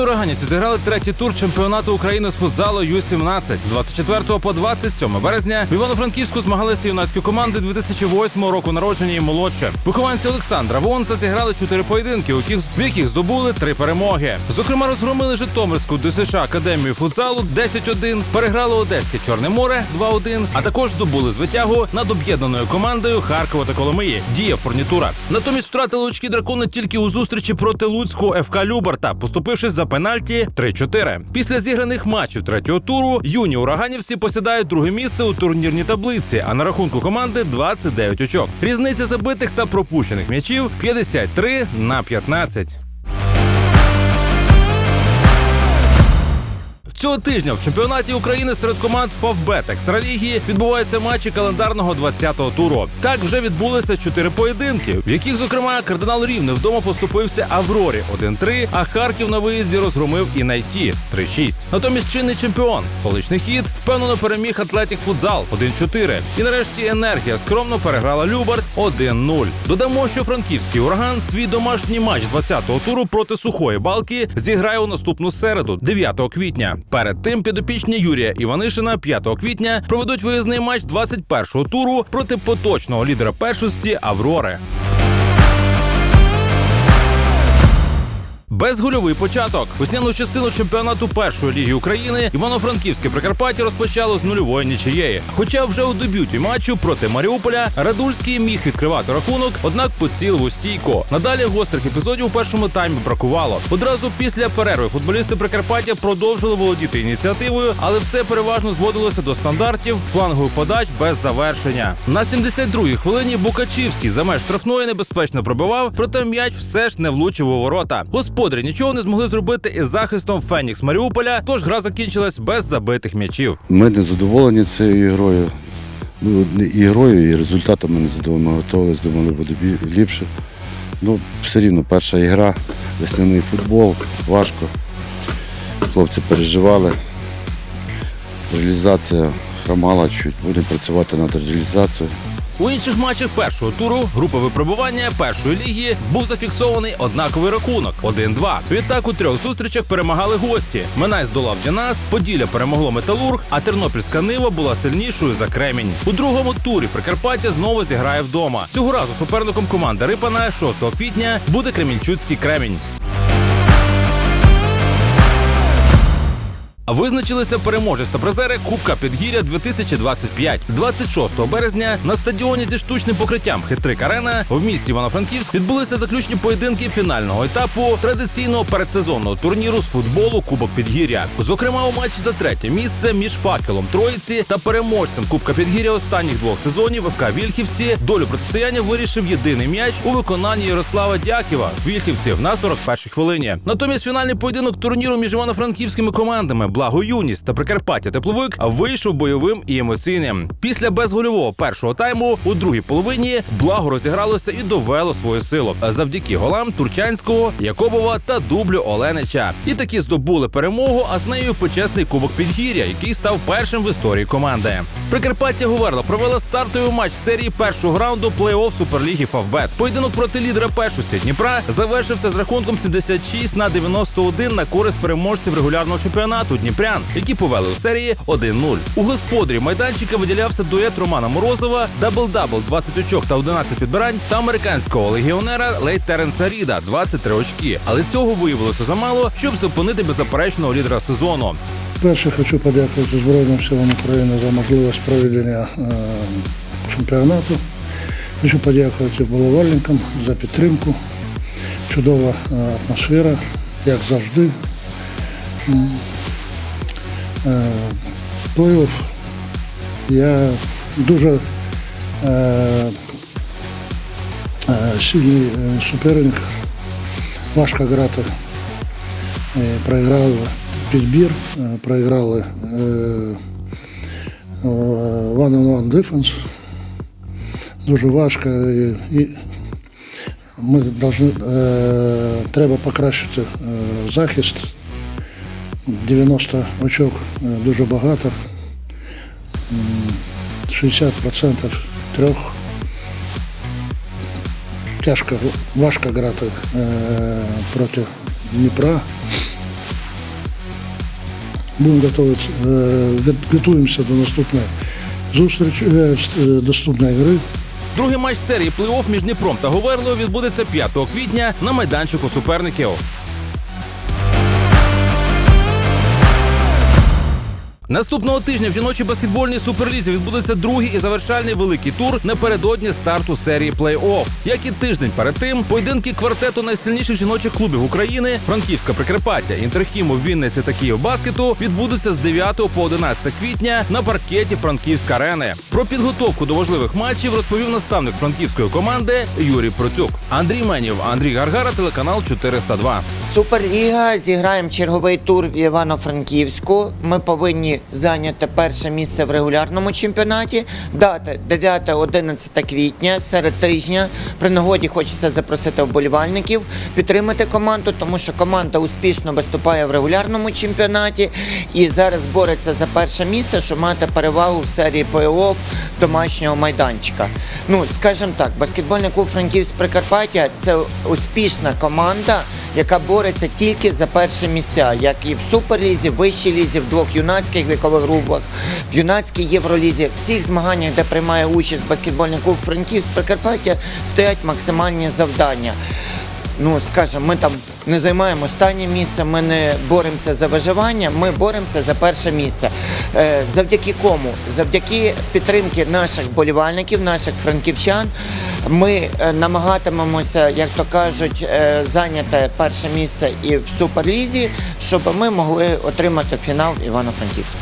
Ураганівці зіграли третій тур чемпіонату України з футзалу Ю-17. З 24 по 27 березня в Івано-Франківську змагалися юнацькі команди 2008 року народження і молодше. Вихованці Олександра Вонса зіграли чотири поєдинки, в яких здобули три перемоги. Зокрема, розгромили Житомирську ДСШ Академію футзалу 10-1, переграли Одеське Чорне море 2-1, а також здобули звитягу над об'єднаною командою Харкова та Коломиї. Дія фурнітура. Натомість втратили очки дракони тільки у зустрічі проти Луцького ФК Люберта, поступившись за пенальті 3-4. Після зіграних матчів третього туру юні ураганівці посідають друге місце у турнірній таблиці, а на рахунку команди 29 очок. Різниця забитих та пропущених м'ячів 53 на 15. Цього тижня в чемпіонаті України серед команд Фавбет Екстраліги відбуваються матчі календарного 20-го туру. Так вже відбулися чотири поєдинки, в яких, зокрема, кардинал Рівне вдома поступився Аврорі 1-3, а Харків на виїзді розгромив і Найті 3-6. Натомість чинний чемпіон столичний хід впевнено переміг Атлетік Футзал 1-4. І нарешті енергія скромно переграла Любард 1-0. Додамо, що франківський ураган свій домашній матч 20-го туру проти сухої балки зіграє у наступну середу, 9 квітня. Перед тим підопічні Юрія Іванишина 5 квітня проведуть виїзний матч 21-го туру проти поточного лідера першості Аврори. Безгольовий початок. Весняну частину чемпіонату першої ліги України Івано-Франківське Прикарпаття розпочало з нульової нічиєї. Хоча вже у дебюті матчу проти Маріуполя Радульський міг відкривати рахунок, однак поцілив у стійку. Надалі гострих епізодів у першому таймі бракувало. Одразу після перерви футболісти Прикарпаття продовжили володіти ініціативою, але все переважно зводилося до стандартів флангових подач без завершення. На 72-й хвилині Букачівський за меж штрафної небезпечно пробивав, проте м'яч все ж не влучив у ворота. Господарі нічого не змогли зробити із захистом Фенікс Маріуполя, тож гра закінчилась без забитих м'ячів. Ми не задоволені цією ігрою. Ну, і результатом ми не задоволені. Ми готувалися, думали, буде ліпше. Ну, все рівно перша ігра, весняний футбол, важко. Хлопці переживали. Реалізація хромала чуть. Будемо працювати над реалізацією. У інших матчах першого туру групи випробування першої ліги був зафіксований однаковий рахунок 1-2. Відтак у трьох зустрічах перемагали гості. Минай здолав Дянас, Поділля перемогло Металург, а Тернопільська Нива була сильнішою за Кремінь. У другому турі Прикарпаття знову зіграє вдома. Цього разу суперником команди Рипана 6 квітня буде Кремінчуцький Кремінь. Визначилися переможець та призери Кубка Підгір'я 2025. 26 березня на стадіоні зі штучним покриттям Хитрик Арена в місті Івано-Франківськ відбулися заключні поєдинки фінального етапу традиційного передсезонного турніру з футболу Кубок Підгір'я. Зокрема, у матчі за третє місце між факелом Троїці та переможцем Кубка Підгір'я останніх двох сезонів ФК Вільхівці долю протистояння вирішив єдиний м'яч у виконанні Ярослава Дяківа Вільхівців на 41-й хвилині. Натомість фінальний поєдинок турніру між івано-франківськими командами Благо Юність та Прикарпаття Тепловик вийшов бойовим і емоційним. Після безгольового першого тайму у другій половині благо розігралося і довело свою силу завдяки голам Турчанського, Якобова та дублю Оленича. І таки здобули перемогу, а з нею почесний кубок підгір'я, який став першим в історії команди. Прикарпаття Говерла провела стартовий матч серії першого раунду плей-офф Суперліги Фавбет. Поєдинок проти лідера першості Дніпра завершився з рахунком 76 на 91 на користь переможців регулярного чемпіонату Дніпрян, які повели у серії 1-0. У господарі майданчика виділявся дует Романа Морозова, дабл-дабл 20 очок та 11 підбирань та американського легіонера Лейт Теренса Ріда 23 очки. Але цього виявилося замало, щоб зупинити беззаперечного лідера сезону. Перше хочу подякувати Збройним силам України за можливість проведення е, чемпіонату. Хочу подякувати вболівальникам за підтримку. Чудова е, атмосфера, як завжди. Е, Плей-офф. Я дуже е, е, сильний суперник. Важко грати. Проіграли підбір, проіграли е, е, one on one defense. Дуже важко. І, ми должны, треба покращити захист. 90 очок е, дуже багато. 60% трьох. Тяжко, важко грати е, проти Дніпра. будемо готуватися, е, готуємося до наступної зустрічі, е, е, доступної гри. Другий матч серії плей-офф між Дніпром та Говерлою відбудеться 5 квітня на майданчику суперників. Наступного тижня в жіночій баскетбольній суперлізі відбудеться другий і завершальний великий тур напередодні старту серії плей-офф. Як і тиждень перед тим, поєдинки квартету найсильніших жіночих клубів України Франківська Прикарпаття, Інтерхіму, Вінниці та Київбаскету відбудуться з 9 по 11 квітня на паркеті Франківська арени. Про підготовку до важливих матчів розповів наставник франківської команди Юрій Процюк. Андрій Менів, Андрій Гаргара, телеканал 402. Суперліга зіграємо черговий тур в Івано-Франківську. Ми повинні зайняти перше місце в регулярному чемпіонаті. Дата 9-11 квітня серед тижня. При нагоді хочеться запросити вболівальників, підтримати команду, тому що команда успішно виступає в регулярному чемпіонаті і зараз бореться за перше місце, щоб мати перевагу в серії плей-офф домашнього майданчика. Ну, скажімо так, баскетбольний клуб Франківськ Прикарпаття це успішна команда, яка бореться тільки за перші місця, як і в суперлізі, в вищій лізі, в двох юнацьких вікових групах, в юнацькій євролізі, всіх змаганнях, де приймає участь баскетбольний клуб Франківськ Прикарпаття, стоять максимальні завдання. Ну, скажімо, ми там не займаємо останнє місце, ми не боремося за виживання, ми боремося за перше місце. Е, завдяки кому? Завдяки підтримки наших болівальників, наших франківчан. Ми е, намагатимемося, як то кажуть, е, зайняти перше місце і в суперлізі, щоб ми могли отримати фінал Івано-Франківську.